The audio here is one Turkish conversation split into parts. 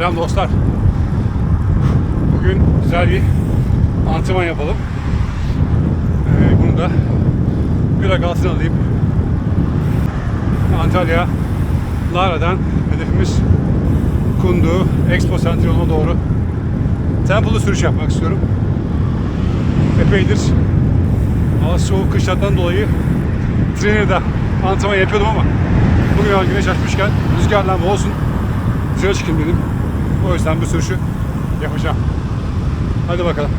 Selam dostlar. Bugün güzel bir antrenman yapalım. Ee, bunu da bir altına alayım. Antalya, Lara'dan hedefimiz Kundu, Expo Center yoluna doğru tempolu sürüş yapmak istiyorum. Epeydir hava soğuk kışlardan dolayı Trainer'da antrenman yapıyordum ama bugün güneş açmışken rüzgarlanma olsun dışarı çıkayım dedim. O yüzden bu sürüşü yapacağım. Hadi bakalım.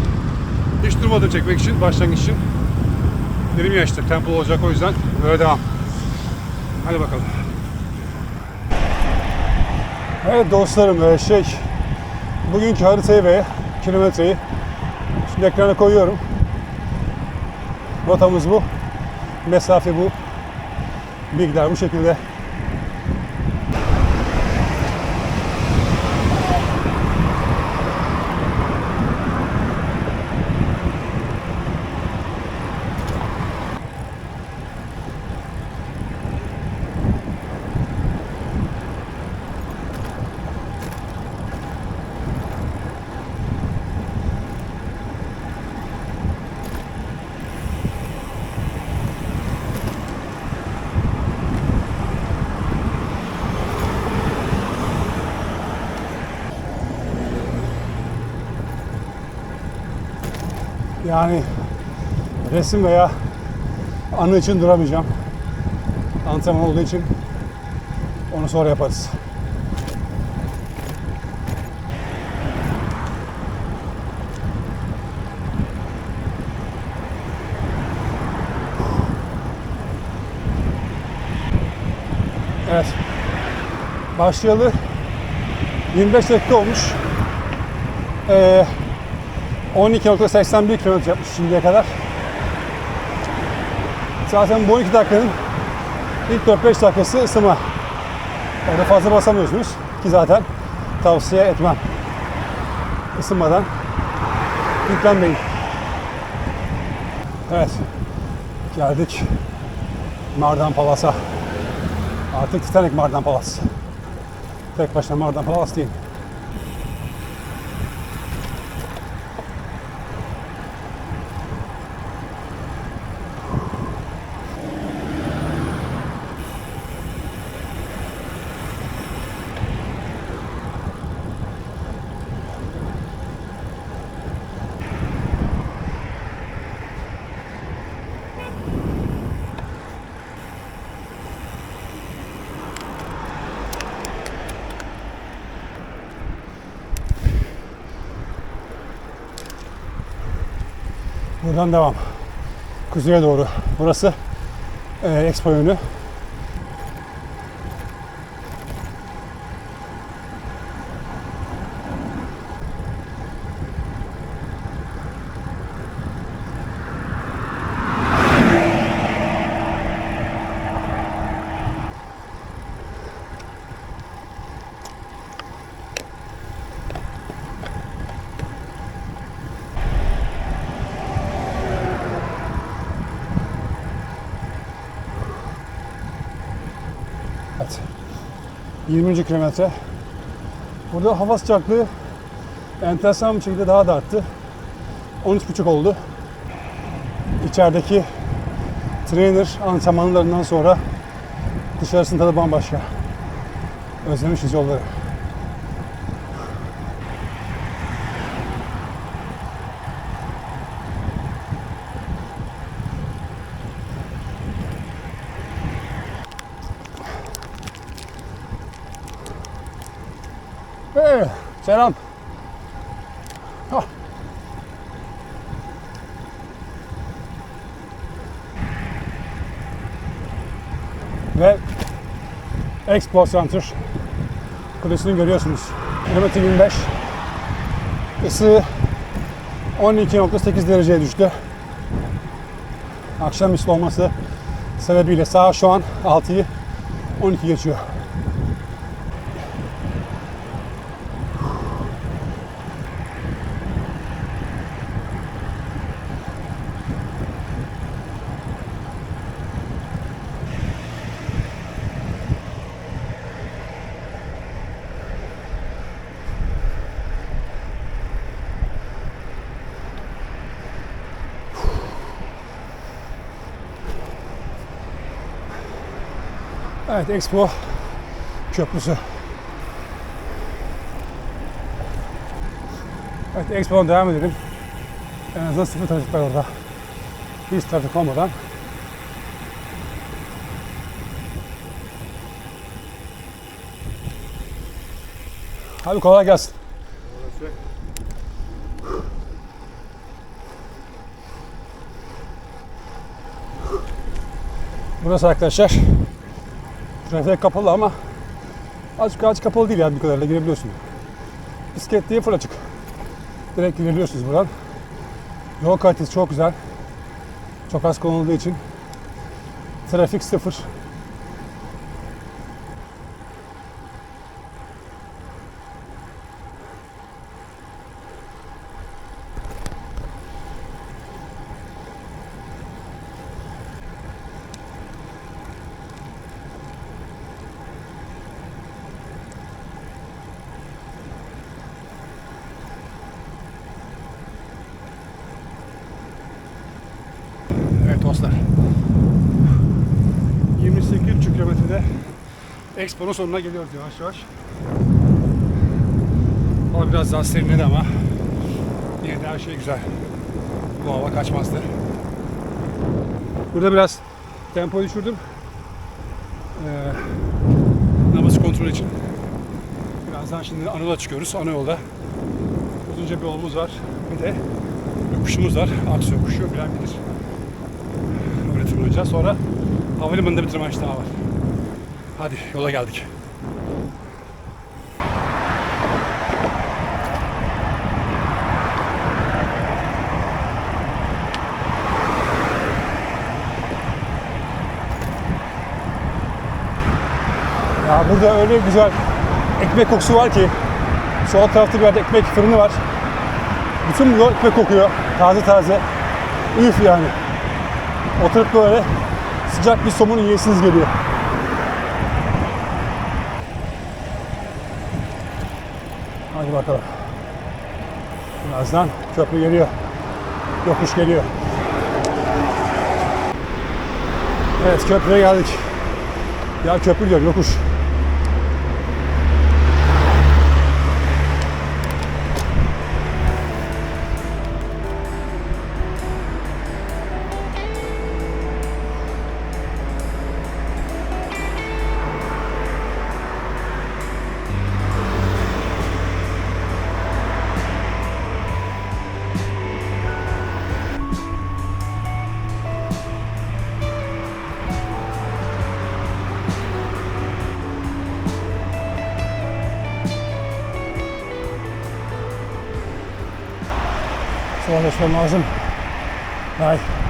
Hiç durmadım çekmek için, başlangıç için. Dedim ya işte tempo olacak o yüzden böyle devam. Hadi bakalım. Evet dostlarım e, şey bugünkü haritayı ve kilometreyi şimdi ekrana koyuyorum. Rotamız bu. Mesafe bu. Bilgiler bu şekilde. Yani resim veya anı için duramayacağım. Antrenman olduğu için onu sonra yaparız. Evet. Başlayalı 25 dakika olmuş. Ee, 12.81 km yapmış şimdiye kadar. Zaten bu 12 dakikanın ilk 4-5 dakikası ısınma. Orada fazla basamıyorsunuz ki zaten tavsiye etmem. Isınmadan yüklenmeyin. Evet. Geldik Mardan Palas'a. Artık Titanic Mardan Palas. Tek başına Mardan Palas değil. Buradan devam. Kuzeye doğru. Burası e, Expo yönü. 20. kilometre. Burada hava sıcaklığı enteresan bir şekilde daha da arttı. 13.5 oldu. İçerideki trainer antrenmanlarından sonra dışarısının tadı bambaşka. Özlemişiz yolları. Ee, selam. Ah. Ve Expo Center kulesini görüyorsunuz. Kilometre 25. Isı 12.8 dereceye düştü. Akşamüstü olması sebebiyle saat şu an 6'yı 12 geçiyor. Evet Expo Köprüsü. Evet Expo'dan devam edelim. En azından sıfır trafik var orada. Hiç trafik olmadan. Abi kolay gelsin. Burası arkadaşlar. Trafiğe kapalı ama azıcık azıcık kapalı değil yani bir kadarıyla girebiliyorsun. Bisiklet diye full açık. Direkt girebiliyorsunuz buradan. Yol kalitesi çok güzel. Çok az konulduğu için trafik sıfır. Evet dostlar. 28 kilometrede Expo'nun sonuna geliyoruz yavaş yavaş. Hava biraz daha serinledi ama yine de her şey güzel. Bu hava kaçmazdı. Burada biraz tempo düşürdüm. Ee, nabız kontrol için. Birazdan şimdi ana yola çıkıyoruz. Ana yolda uzunca bir yolumuz var. Bir de yokuşumuz var. Aksu yokuşu bilen bilir. Öyle tırmanacağız. Sonra havalimanında bir tırmanış daha var. Hadi yola geldik. Ya burada öyle güzel ekmek kokusu var ki sol tarafta bir yerde ekmek fırını var. Bütün yol ekmek kokuyor. Taze taze. Üf yani. Oturup böyle sıcak bir somun yiyesiniz geliyor. Hadi bakalım. Birazdan köprü geliyor. Yokuş geliyor. Evet köprüye geldik. Ya köprü diyor yokuş. çalışmam lazım. Bye.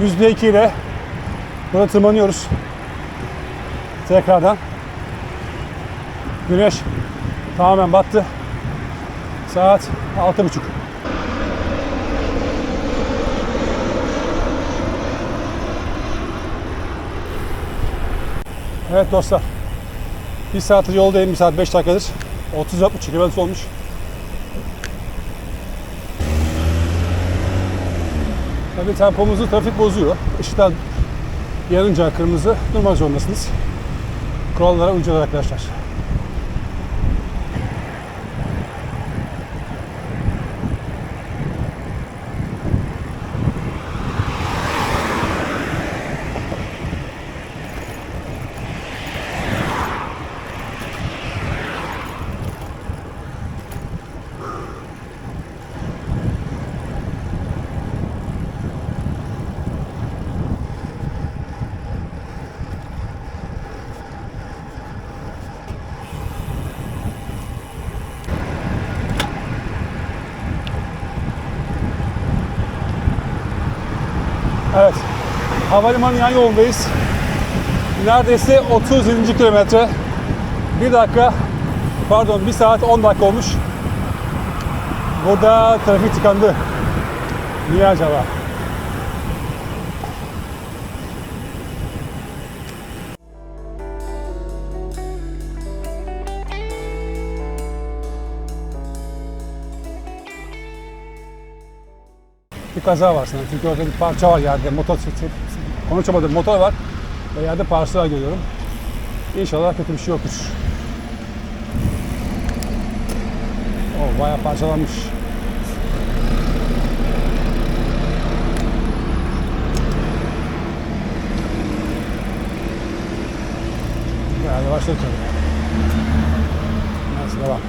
%2 ile burada tırmanıyoruz. Tekrardan. Güneş tamamen battı. Saat 6.30. Evet dostlar. Bir saatlik yoldayım. Bir saat 5 dakikadır. 34,5 km olmuş. Tabii tempomuzu trafik bozuyor. Işıklar yanınca kırmızı durmak zorundasınız. Kurallara uyacağız arkadaşlar. Evet. Havalimanı yan yolundayız. Neredeyse 37. kilometre. Bir dakika, pardon bir saat 10 dakika olmuş. Burada trafik tıkandı. Niye acaba? Bir kaza var sanırım. Çünkü orada bir parça var yerde. Motosiklet, konuşamadım. Motor var. Ve yerde parçalar görüyorum. İnşallah kötü bir şey yoktur. O bayağı parçalanmış. Ya yavaşla tabii. Neyse devam.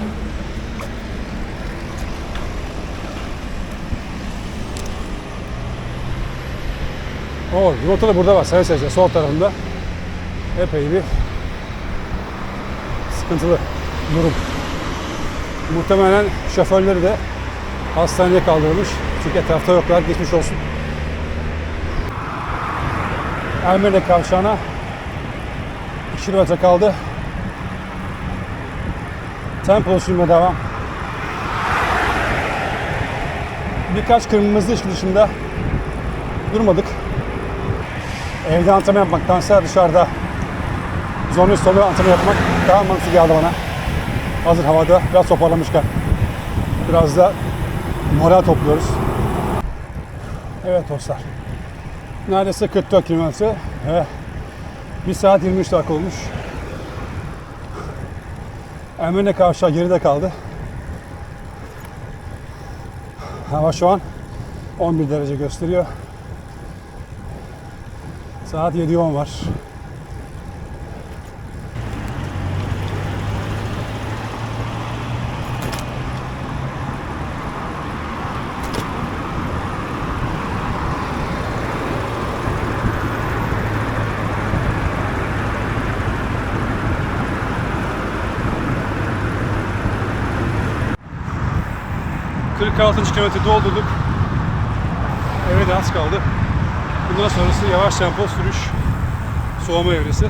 O yumurta da burada var sayın seyirciler sol tarafında. Epey bir sıkıntılı durum. Muhtemelen şoförleri de hastaneye kaldırılmış. Çünkü etrafta yoklar. Geçmiş olsun. Ermeni kavşağına 2 kilometre kaldı. Tempo sürme devam. Birkaç kırmızı ışık dışında durmadık. Evde antrenman yapmaktansa dışarıda zone sonu antrenman yapmak daha mantıklı geldi bana. Hazır havada biraz toparlamışken. Biraz da moral topluyoruz. Evet dostlar. Neredeyse 44 kilometre ve 1 saat 23 dakika olmuş. Emre'ne kavşağı geride kaldı. Hava şu an 11 derece gösteriyor. Saat 7.10 var. ...46. kilometre doldurduk. Eve de az kaldı. Bundan sonrası yavaş tempo sürüş, soğuma evresi,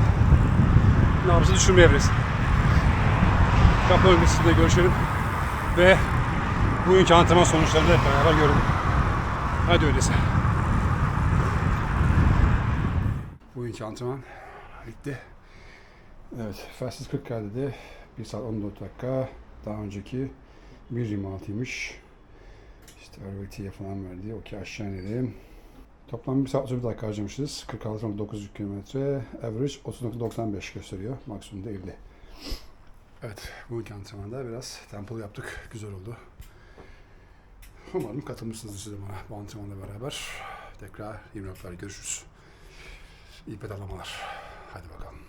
nabzı düşürme evresi. Kapı öncesinde görüşelim ve bugünkü antrenman sonuçlarını hep beraber görelim. Hadi öyleyse. Bugünkü antrenman bitti. Evet, Fastest 40 dedi. 1 saat 14 dakika. Daha önceki 1.26'ymış. İşte RVT'ye falan verdi. Okey aşağı inelim. Toplam 1 saat 31 dakika harcamışız. 46.900 kilometre. Average 30.95 gösteriyor. Maksimum da 50. Evet, bugünkü antrenmanda biraz tempolu yaptık. Güzel oldu. Umarım katılmışsınızdır siz bana bu antrenmanla beraber. Tekrar 20 görüşürüz. İyi pedalamalar. Hadi bakalım.